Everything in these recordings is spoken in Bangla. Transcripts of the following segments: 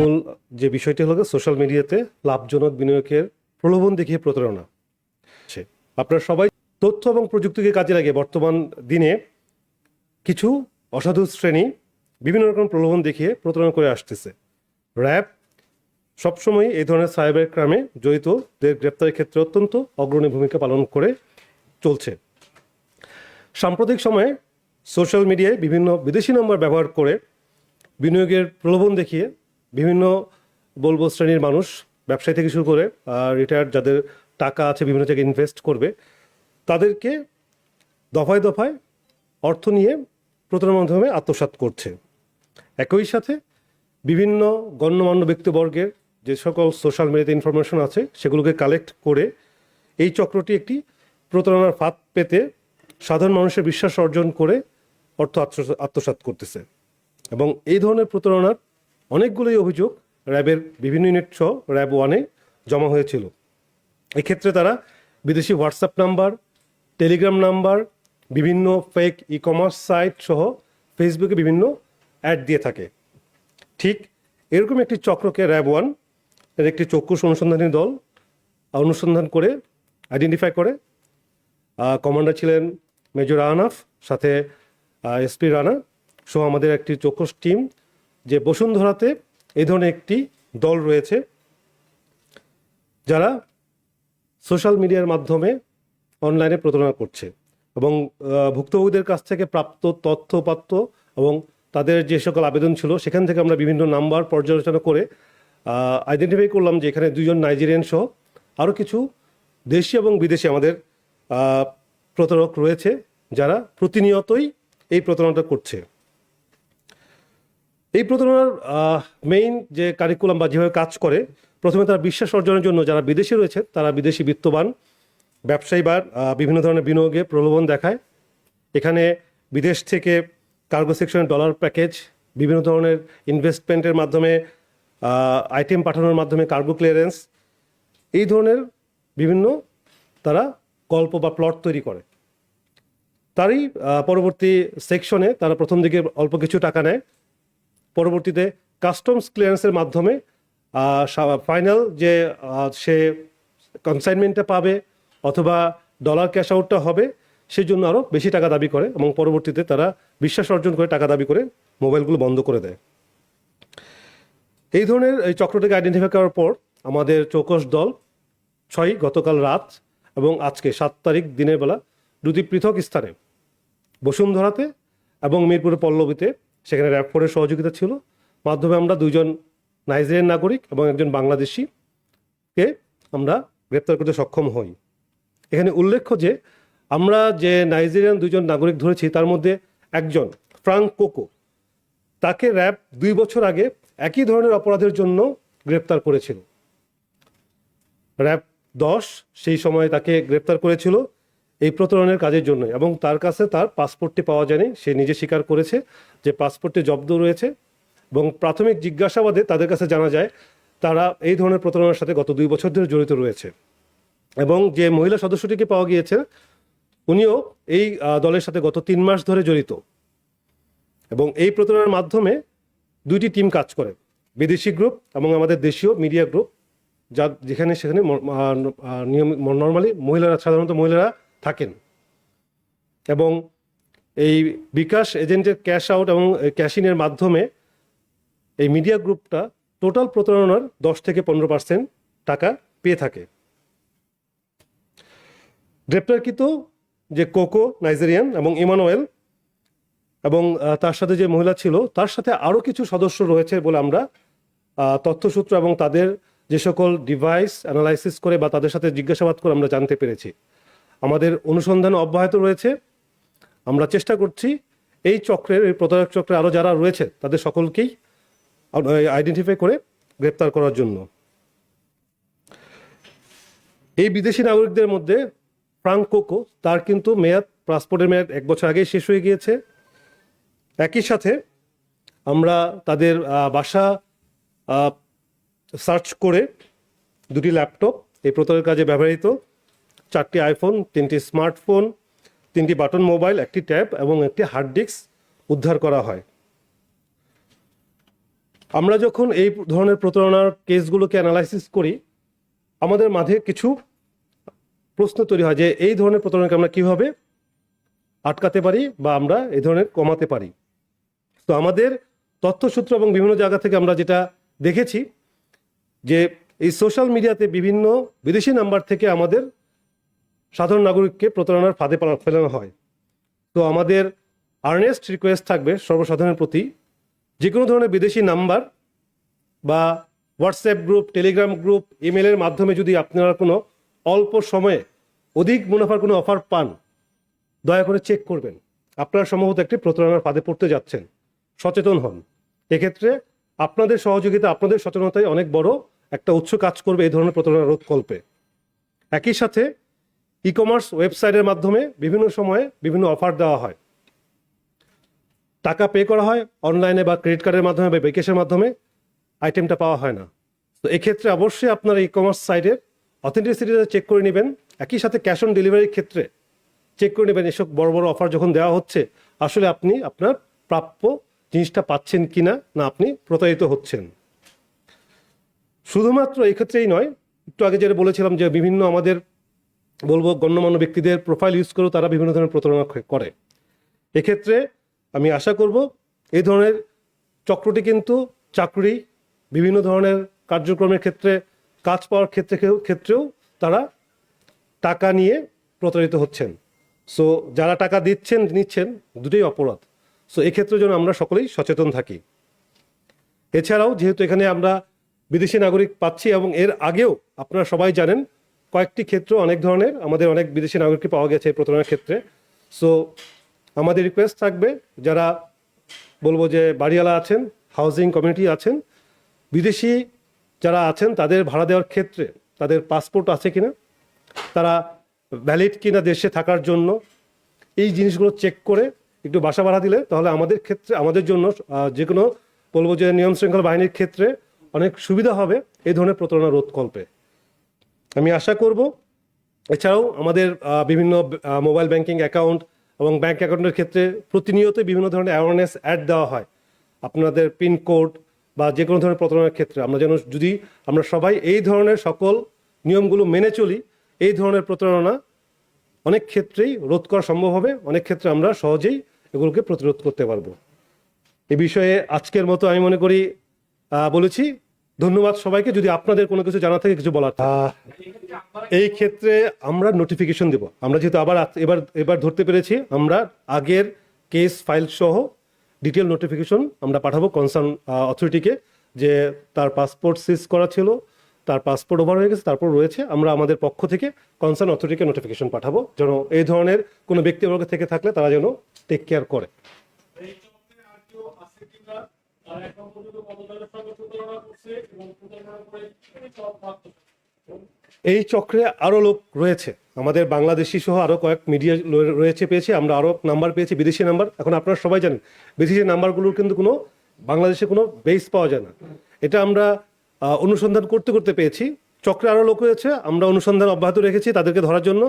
মূল যে বিষয়টি হলো সোশ্যাল মিডিয়াতে লাভজনক বিনিয়োগের প্রলোভন দেখিয়ে প্রতারণা। আপনারা সবাই তথ্য এবং প্রযুক্তিকে কাজে লাগিয়ে বর্তমান দিনে কিছু অসাধু শ্রেণি বিভিন্ন রকম প্রলোভন দেখিয়ে প্রতারণা করে আসতেছে র্যাব সবসময় এই ধরনের সাইবার ক্রাইমে জড়িতদের গ্রেপ্তারের ক্ষেত্রে অত্যন্ত অগ্রণী ভূমিকা পালন করে চলছে সাম্প্রতিক সময়ে সোশ্যাল মিডিয়ায় বিভিন্ন বিদেশি নম্বর ব্যবহার করে বিনিয়োগের প্রলোভন দেখিয়ে বিভিন্ন বলব শ্রেণির মানুষ, ব্যবসায়ী থেকে শুরু করে রিটায়ার্ড যাদের টাকা আছে, বিভিন্ন জায়গায় ইনভেস্ট করবে, তাদেরকে দফায় দফায় অর্থ নিয়ে প্রতারণার মাধ্যমে আত্মসাৎ করছে। একই সাথে বিভিন্ন গণ্যমান্য ব্যক্তিবর্গের যে সকল সোশ্যাল মিডিয়াতে ইনফরমেশন আছে, সেগুলোকে কালেক্ট করে এই চক্রটি একটি প্রতারণার ফাঁদ পেতে সাধারণ মানুষের বিশ্বাস অর্জন করে অর্থ আত্মসা- আত্মসাৎ করতেছে। এবং এই ধরনের প্রতারণার অনেকগুলোই অভিযোগ র্যাবের বিভিন্ন ইউনিট সহ র্যাব ওয়ানে জমা হয়েছিল। এক্ষেত্রে তারা বিদেশি হোয়াটসঅ্যাপ নাম্বার টেলিগ্রাম নাম্বার বিভিন্ন ফেক ই কমার্স সাইট সহ ফেসবুকে বিভিন্ন অ্যাড দিয়ে থাকে। ঠিক এরকম একটি চক্রকে র্যাব ওয়ানের একটি চক্ষুষ অনুসন্ধানী দল অনুসন্ধান করে আইডেন্টিফাই করে। কমান্ডার ছিলেন মেজর আহনাফ, সাথে এসপি রানা সহ আমাদের একটি চক্ষুষ টিম যে বসুন্ধরাতে এই ধরনের একটি দল রয়েছে যারা সোশ্যাল মিডিয়ার মাধ্যমে অনলাইনে প্রতারণা করছে এবং ভুক্তভোগীদের কাছ থেকে প্রাপ্ত তথ্যপাত্র এবং তাদের যে সকল আবেদন ছিল সেখান থেকে আমরা বিভিন্ন নাম্বার পর্যালোচনা করে আইডেন্টিফাই করলাম যে এখানে দুজন নাইজেরিয়ান সহ আরও কিছু দেশি এবং বিদেশি আমাদের প্রতারক রয়েছে যারা প্রতিনিয়তই এই প্রতারণাটা করছে। এই প্রতারণার মেইন যে কারিকুলাম বা যেভাবে কাজ করে, প্রথমে তারা বিশ্বাস অর্জনের জন্য যারা বিদেশি রয়েছে, তারা বিদেশি বিত্তবান, ব্যবসায়ী বা বিভিন্ন ধরনের বিনিয়োগে প্রলোভন দেখায়। এখানে বিদেশ থেকে কার্গো সেকশনের ডলার প্যাকেজ বিভিন্ন ধরনের ইনভেস্টমেন্টের মাধ্যমে আইটেম পাঠানোর মাধ্যমে কার্গো ক্লিয়ারেন্স এই ধরনের বিভিন্ন তারা গল্প বা প্লট তৈরি করে। তারই পরবর্তী সেকশনে তারা প্রথম দিকে অল্প কিছু টাকা নেয়। পরবর্তীতে কাস্টমস ক্লিয়ারেন্সের মাধ্যমে ফাইনাল যে সে কনসাইনমেন্টটা পাবে অথবা ডলার ক্যাশ আউটটা হবে সেই জন্য আরও বেশি টাকা দাবি করে এবং পরবর্তীতে তারা বিশ্বাস অর্জন করে টাকা দাবি করে মোবাইলগুলো বন্ধ করে দেয়। এই ধরনের এই চক্রটিকে আইডেন্টিফাই করার পর আমাদের চৌকস দল ছয় গতকাল রাত এবং আজকে সাত তারিখ দিনের বেলা দুটি পৃথক স্থানে বসুন্ধরাতে এবং মিরপুরের পল্লবীতে সেখানে র্যাব ফোরের সহযোগিতা ছিল। মাধ্যমে আমরা দুজন নাইজেরিয়ান নাগরিক এবং একজন বাংলাদেশিকে আমরা গ্রেপ্তার করতে সক্ষম হই। এখানে উল্লেখ্য যে, আমরা যে নাইজেরিয়ান দুজন নাগরিক ধরেছি, তার মধ্যে একজন ফ্রাঙ্ক কোকো। তাকে র্যাব দুই বছর আগে একই ধরনের অপরাধের জন্য গ্রেপ্তার করেছিল। র্যাব দশ সেই সময় তাকে গ্রেপ্তার করেছিল। এই প্রতারণের কাজের জন্য এবং তার কাছে তার পাসপোর্টটি পাওয়া যায়নি। সে নিজে স্বীকার করেছে যে পাসপোর্টটি জব্দ রয়েছে। এবং প্রাথমিক জিজ্ঞাসাবাদে তাদের কাছে জানা যায়, তারা এই ধরনের প্রতারণার সাথে গত দুই বছর ধরে জড়িত রয়েছে। এবং যে মহিলা সদস্যটিকে পাওয়া গিয়েছে, উনিও এই দলের সাথে গত তিন মাস ধরে জড়িত। এবং এই প্রতারণার মাধ্যমে দুইটি টিম কাজ করে। বিদেশি গ্রুপ এবং আমাদের দেশীয় মিডিয়া গ্রুপ, যা যেখানে সেখানে নিয়ম নর্মালি মহিলারা, সাধারণত মহিলারা থাকেন। এবং এই বিকাশ এজেন্টের ক্যাশ আউট এবং ক্যাশিনের মাধ্যমে এই মিডিয়া গ্রুপটা টোটাল প্রতারণার দশ থেকে পনেরো পার্সেন্ট টাকা পেয়ে থাকে। গ্রেপ্তারকৃত যে কোকো নাইজেরিয়ান এবং ইমানুয়েল এবং তার সাথে যে মহিলা ছিল, তার সাথে আরও কিছু সদস্য রয়েছে বলে আমরা তথ্যসূত্র এবং তাদের যে সকল ডিভাইস অ্যানালাইসিস করে বা তাদের সাথে জিজ্ঞাসাবাদ করে আমরা জানতে পেরেছি। আমাদের অনুসন্ধান অব্যাহত রয়েছে। আমরা চেষ্টা করছি এই চক্রের, এই প্রতারক চক্রে আরও যারা রয়েছে, তাদের সকলকেই আইডেন্টিফাই করে গ্রেপ্তার করার জন্য। এই বিদেশি নাগরিকদের মধ্যে ফ্রাঙ্ক কোকো, তার কিন্তু মেয়াদ, পাসপোর্টের মেয়াদ এক বছর আগেই শেষ হয়ে গিয়েছে। একই সাথে আমরা তাদের বাসা সার্চ করে দুটি ল্যাপটপ এই প্রতারের কাজে ব্যবহৃত চারটি আইফোন, তিনটি স্মার্টফোন, তিনটি বাটন মোবাইল, একটি ট্যাব এবং একটি হার্ড ডিস্ক উদ্ধার করা হয়। আমরা যখন এই ধরনের প্রতারণার কেসগুলোকে অ্যানালাইসিস করি, আমাদের মাঝে কিছু প্রশ্ন তৈরি হয় যে এই ধরনের প্রতারণাকে আমরা কীভাবে আটকাতে পারি বা আমরা এই ধরনের কমাতে পারি। তো আমাদের তথ্যসূত্র এবং বিভিন্ন জায়গা থেকে আমরা যেটা দেখেছি যে এই সোশ্যাল মিডিয়াতে বিভিন্ন বিদেশি নাম্বার থেকে আমাদের সাধারণ নাগরিককে প্রতারণার ফাঁদে ফেলানো হয়। তো আমাদের আর্নেস্ট রিকোয়েস্ট থাকবে সর্বসাধারণের প্রতি। যে কোনো ধরনের বিদেশি নাম্বার বা হোয়াটসঅ্যাপ গ্রুপ টেলিগ্রাম গ্রুপ ইমেলের মাধ্যমে যদি আপনারা কোনো অল্প সময়ে অধিক মুনাফার কোনো অফার পান, দয়া করে চেক করবেন। আপনারা সম্ভবত একটি প্রতারণার ফাঁদে পড়তে যাচ্ছেন। সচেতন হন। এক্ষেত্রে আপনাদের সহযোগিতা, আপনাদের সচেতনতায় অনেক বড় একটা উৎস কাজ করবে এই ধরনের প্রতারণা রোধকল্পে। একই সাথে ই কমার্স ওয়েবসাইটের মাধ্যমে বিভিন্ন সময়ে বিভিন্ন অফার দেওয়া হয়। টাকা পে করা হয় অনলাইনে বা ক্রেডিট কার্ডের মাধ্যমে বা বেকেশের মাধ্যমে আইটেমটা পাওয়া হয় না। তো এক্ষেত্রে অবশ্যই আপনার ই কমার্স সাইটের অথেন্টিসিটিটা চেক করে নেবেন। একই সাথে ক্যাশ অন ডেলিভারির ক্ষেত্রে চেক করে নেবেন এসব বড় বড় অফার যখন দেওয়া হচ্ছে, আসলে আপনি আপনার প্রাপ্য জিনিসটা পাচ্ছেন কি না না আপনি প্রতারিত হচ্ছেন। শুধুমাত্র এক্ষেত্রেই নয়, একটু আগে যেটা বলেছিলাম যে বিভিন্ন আমাদের বলব, গণ্যমান্য ব্যক্তিদের প্রোফাইল ইউজ করেও তারা বিভিন্ন ধরনের প্রতারণা করে। এক্ষেত্রে আমি আশা করব, এই ধরনের চক্রটি কিন্তু চাকরি, বিভিন্ন ধরনের কার্যক্রমের ক্ষেত্রে, কাজ পাওয়ার ক্ষেত্রে ক্ষেত্রেও তারা টাকা নিয়ে প্রতারিত হচ্ছেন। সো যারা টাকা দিচ্ছেন, নিচ্ছেন, দুটোই অপরাধ। সো এক্ষেত্রে যেন আমরা সকলেই সচেতন থাকি। এছাড়াও, যেহেতু এখানে আমরা বিদেশি নাগরিক পাচ্ছি এবং এর আগেও আপনারা সবাই জানেন কয়েকটি ক্ষেত্র অনেক ধরনের, আমাদের অনেক বিদেশি নাগরিককে পাওয়া গেছে প্রতারণার ক্ষেত্রে। সো আমাদের রিকোয়েস্ট থাকবে যারা বলব যে বাড়িওয়ালা আছেন হাউজিং কমিউনিটি আছেন, বিদেশি যারা আছেন, তাদের ভাড়া দেওয়ার ক্ষেত্রে তাদের পাসপোর্ট আছে কিনা, তারা ভ্যালিড কিনা দেশে থাকার জন্য, এই জিনিসগুলো চেক করে একটু বাসা ভাড়া দিলে তাহলে আমাদের ক্ষেত্রে, আমাদের জন্য যে কোনো বলব যে নিয়ম শৃঙ্খলা বাহিনীর ক্ষেত্রে অনেক সুবিধা হবে এই ধরনের প্রতারণা রোধকল্পে। আমি আশা করব। এছাড়াও আমাদের বিভিন্ন মোবাইল ব্যাংকিং অ্যাকাউন্ট এবং ব্যাংক অ্যাকাউন্টের ক্ষেত্রে প্রতিনিয়ত বিভিন্ন ধরনের অ্যাওয়ারনেস অ্যাড দেওয়া হয়। আপনাদের পিনকোড বা যে কোনো ধরনের প্রতারণার ক্ষেত্রে আমরা যেন যদি, আমরা সবাই এই ধরনের সকল নিয়মগুলো মেনে চলি, এই ধরনের প্রতারণা অনেক ক্ষেত্রেই রোধ করা সম্ভব হবে। অনেক ক্ষেত্রে আমরা সহজেই এগুলোকে প্রতিরোধ করতে পারব। এ বিষয়ে আজকের মতো আমি মনে করি বলেছি। ধন্যবাদ সবাইকে। যদি আপনাদের কোনো কিছু জানা থাকে কিছু বলার। এই ক্ষেত্রে আমরা নোটিফিকেশন দেব। আমরা যেহেতু আবার এবার এবার ধরতে পেরেছি আমরা আগের কেস ফাইল সহ ডিটেল নোটিফিকেশন আমরা পাঠাবো কনসার্ন অথরিটিকে যে তার পাসপোর্ট সিজ করা ছিল তার পাসপোর্ট ওভার হয়ে গেছে তারপর রয়েছে। আমরা আমাদের পক্ষ থেকে কনসার্ন অথরিটিকে নোটিফিকেশন পাঠাবো যেন এই ধরনের কোনো ব্যক্তিবর্গ থেকে থাকলে তারা যেন টেক কেয়ার করে। এই চক্রে আরও লোক রয়েছে। আমাদের বাংলাদেশি সহ আরও কয়েক মিডিয়া রয়েছে পেয়েছি, আমরা আরও নাম্বার পেয়েছি, বিদেশি নাম্বার এখন আপনারা সবাই জানেন, বিদেশি নাম্বারগুলোর কিন্তু কোনো, বাংলাদেশে কোনো বেস পাওয়া যায় না। এটা আমরা অনুসন্ধান করতে করতে পেয়েছি। চক্রে আরও লোক রয়েছে, আমরা অনুসন্ধান অব্যাহত রেখেছি তাদেরকে ধরার জন্য।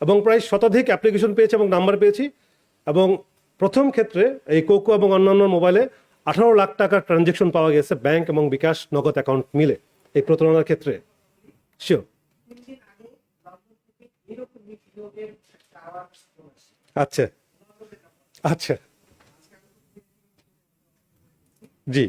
এবং প্রায় শতাধিক অ্যাপ্লিকেশন পেয়েছি এবং নাম্বার পেয়েছি। এবং প্রথম ক্ষেত্রে এই কোকো এবং অন্যান্য মোবাইলে আঠারো লাখ টাকার ট্রানজেকশন পাওয়া গেছে ব্যাংক এবং বিকাশ নগদ অ্যাকাউন্ট মিলে। এই প্রতারণার ক্ষেত্রে? শিওর। আচ্ছা। আচ্ছা। জি?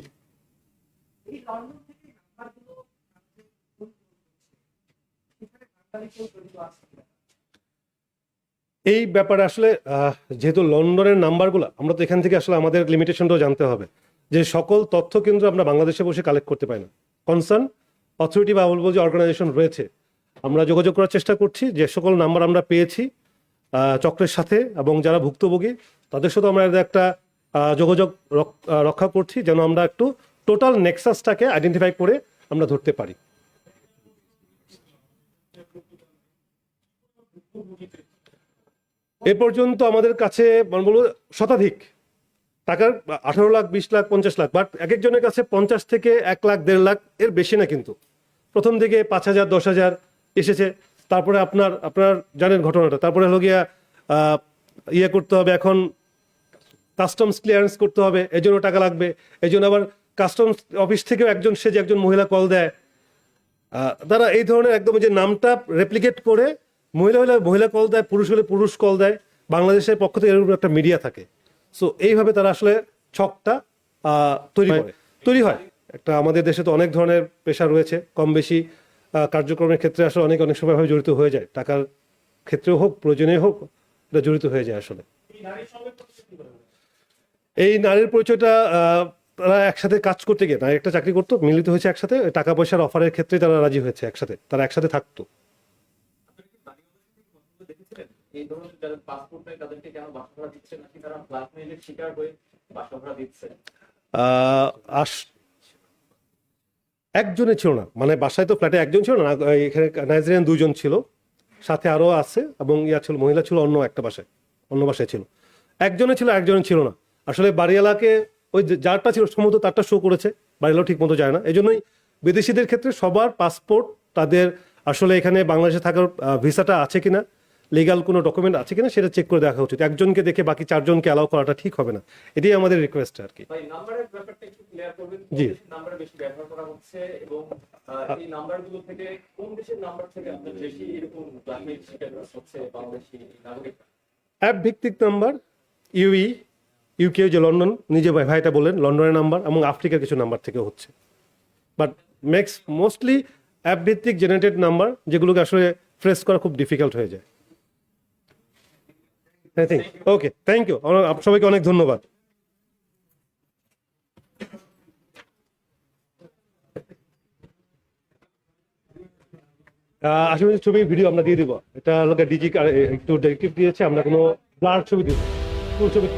এই ব্যাপারে আসলে যেহেতু লন্ডনের নাম্বারগুলো, আমরা তো এখান থেকে আসলে আমাদের লিমিটেশনটাও জানতে হবে। যে সকল তথ্য কিন্তু আমরা বাংলাদেশে বসে কালেক্ট করতে পারি না। কনসার্ন অথরিটি বা বলব যে অর্গানাইজেশন রয়েছে। আমরা যোগাযোগ করার চেষ্টা করছি, যে সকল নাম্বার আমরা পেয়েছি চক্রের সাথে এবং যারা ভুক্তভোগী, তাদের সাথে আমরা একটা যোগাযোগ রক- রক্ষা করছি, যেন আমরা একটু টোটাল নেক্সাসটাকে আইডেন্টিফাই করে আমরা ধরতে পারি। এ পর্যন্ত আমাদের কাছে মানে বলব শতাধিক টাকার আঠারো লাখ, বিশ লাখ, পঞ্চাশ লাখ বাট এক একজনের কাছে পঞ্চাশ থেকে এক লাখ, দেড় লাখ এর বেশি না কিন্তু। প্রথম দিকে পাঁচ হাজার, দশ হাজার এসেছে, তারপরে আপনার আপনার জানেন ঘটনাটা, তারপরে হলো গিয়া ইয়ে করতে হবে এখন কাস্টমস ক্লিয়ারেন্স করতে হবে এই জন্য টাকা লাগবে এই জন্য আবার কাস্টমস অফিস থেকেও একজন সে যে একজন মহিলা কল দেয় তারা এই ধরনের একদম যে নামটা রেপ্লিকেট করে মহিলা হলে মহিলা কল দেয়, পুরুষ হলে পুরুষ কল দেয়, বাংলাদেশের পক্ষ থেকে এরকম একটা মিডিয়া থাকে। সো এইভাবে তারা আসলে ছকটা আহ, তৈরি করে। তৈরি হয়। একটা আমাদের দেশে তো অনেক ধরনের পেশা রয়েছে। কম বেশি কার্যক্রমের ক্ষেত্রে আসলে অনেক অনেক সময় ভাবে জড়িত হয়ে যায়। টাকার ক্ষেত্রেও হোক প্রয়োজনে হোক এটা জড়িত হয়ে যায় আসলে। এই নারীর পরিচয়টা আহ, তারা একসাথে কাজ করতে গিয়ে নারী একটা চাকরি করতো মিলিত হয়েছে একসাথে টাকা পয়সার অফারের ক্ষেত্রে তারা রাজি হয়েছে একসাথে তারা একসাথে থাকতো। এই ধরনের যাদের পাসপোর্ট নেই তাদেরকে কেন বাসা ভাড়া দিচ্ছে নাকি তারা ব্ল্যাকমেইলের শিকার হয়ে বাসা ভাড়া দিচ্ছে একজনে ছিল না। মানে বাসায় তো ফ্ল্যাটে একজন ছিল না এখানে নাইজেরিয়ান দুজন ছিল। সাথে আরও আছে এবং ইয়া ছিল, মহিলা ছিল অন্য একটা বাসায়, অন্য বাসায় ছিল। একজনে ছিল একজনে ছিল না। আসলে বাড়িওয়ালাকে ওই যারটা ছিল, সম্ভবত তারটা শো করেছে। বাড়িওয়ালাও ঠিক মতো যায় না। এই জন্যই বিদেশিদের ক্ষেত্রে সবার পাসপোর্ট তাদের আসলে এখানে বাংলাদেশে থাকার ভিসাটা আছে কিনা লিগাল কোনো ডকুমেন্ট আছে কিনা সেটা চেক করে দেখা উচিত। একজনকে দেখে বাকি চারজনকে অ্যালাউ করাটা ঠিক হবে না। এটাই আমাদের রিকোয়েস্ট আর কি। জি। থেকে থেকে অ্যাপ ভিত্তিক নাম্বার ইউই ইউকে যে লন্ডন নিজে ভাইটা বললেন লন্ডনের নাম্বার এবং আফ্রিকার কিছু নাম্বার থেকেও হচ্ছে। বাট মেক্স মোস্টলি অ্যাপ ভিত্তিক জেনারেটেড নাম্বার যেগুলোকে আসলে ফ্রেস করা খুব ডিফিকাল্ট হয়ে যায়। ওকে থ্যাংক ইউ সবাইকে অনেক ধন্যবাদ। আসলে ছবি ভিডিও আমরা দিয়ে দিব। এটা লোকে ডিজি একটু ডিরেক্টিভ দিয়েছে, আমরা কোনো ব্লার ছবি দিব ছবি?